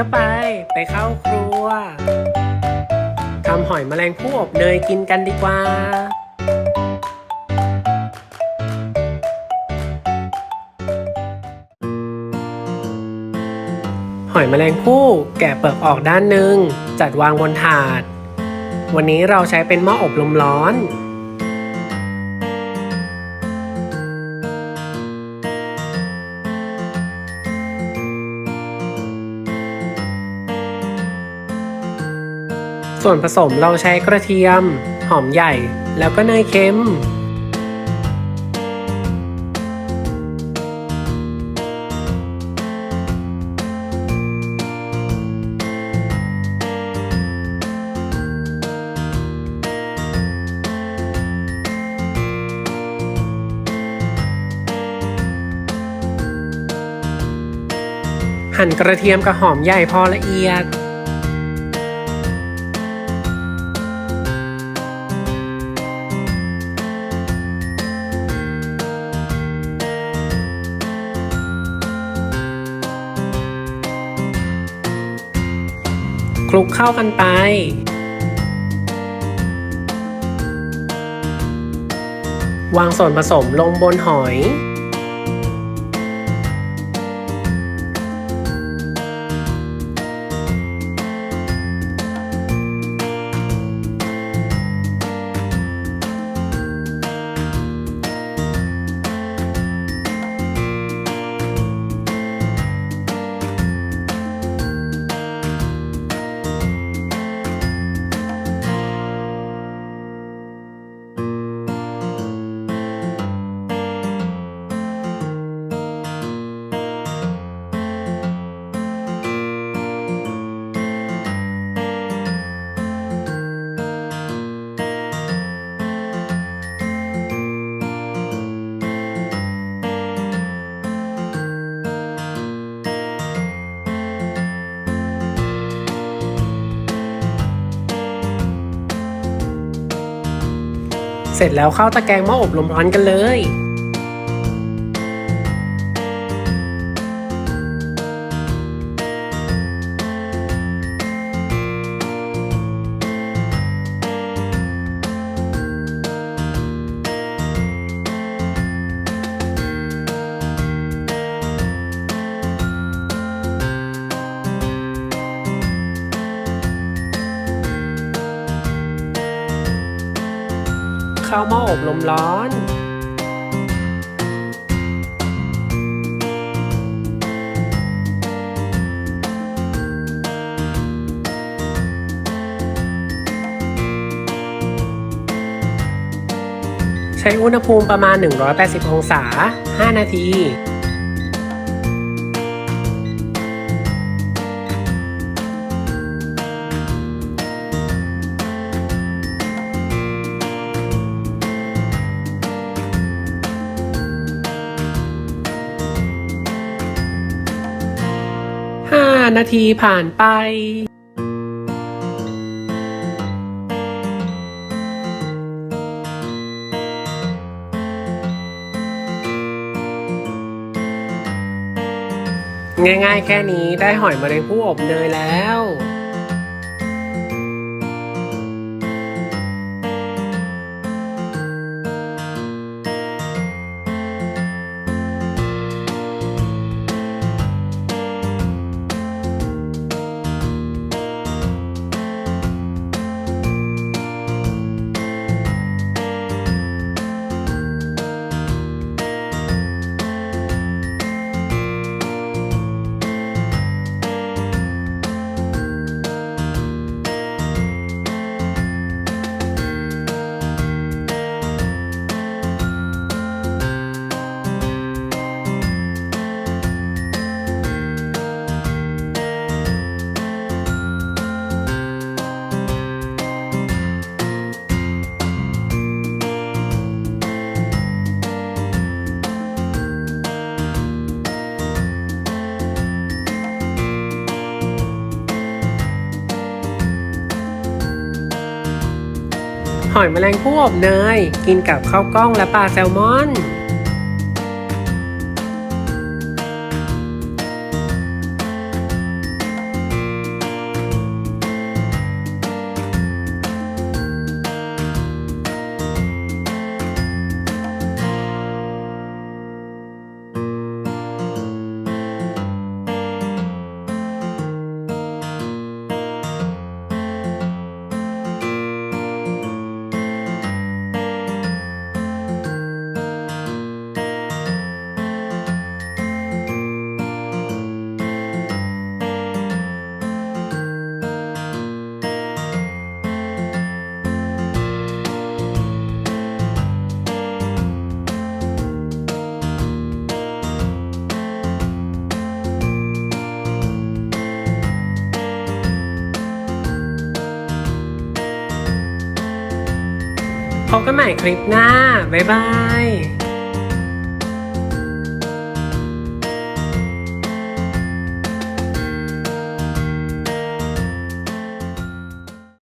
ก็ไป ไปเข้าครัวทำหอยแมลงภู่อบเนยกินกันดีกว่า หอยแมลงภู่แกะเปลือกออกด้านหนึ่งจัดวางบนถาด วันนี้เราใช้เป็นหม้ออบลมร้อน ส่วนผสมเราใช้กระเทียม หอมใหญ่ แล้วก็เนยเค็ม หั่นกระเทียมกับหอมใหญ่พอละเอียด คลุกเข้ากันไป วางส่วนผสมลงบนหอย เสร็จแล้วเข้าตะแกรงหม้ออบลมร้อนกันเลย เข้าหม้ออบลมร้อน ใช้อุณหภูมิประมาณ 180 องศา 5 นาที 5 นาทีผ่านไปง่ายๆ แค่นี้ได้หอยแมลงภู่อบเนยแล้ว หอยแมลงภู่อบเนย กินกับข้าวกล้องและปลาแซลมอน พบกันใหม่คลิปหน้า บ๊ายบาย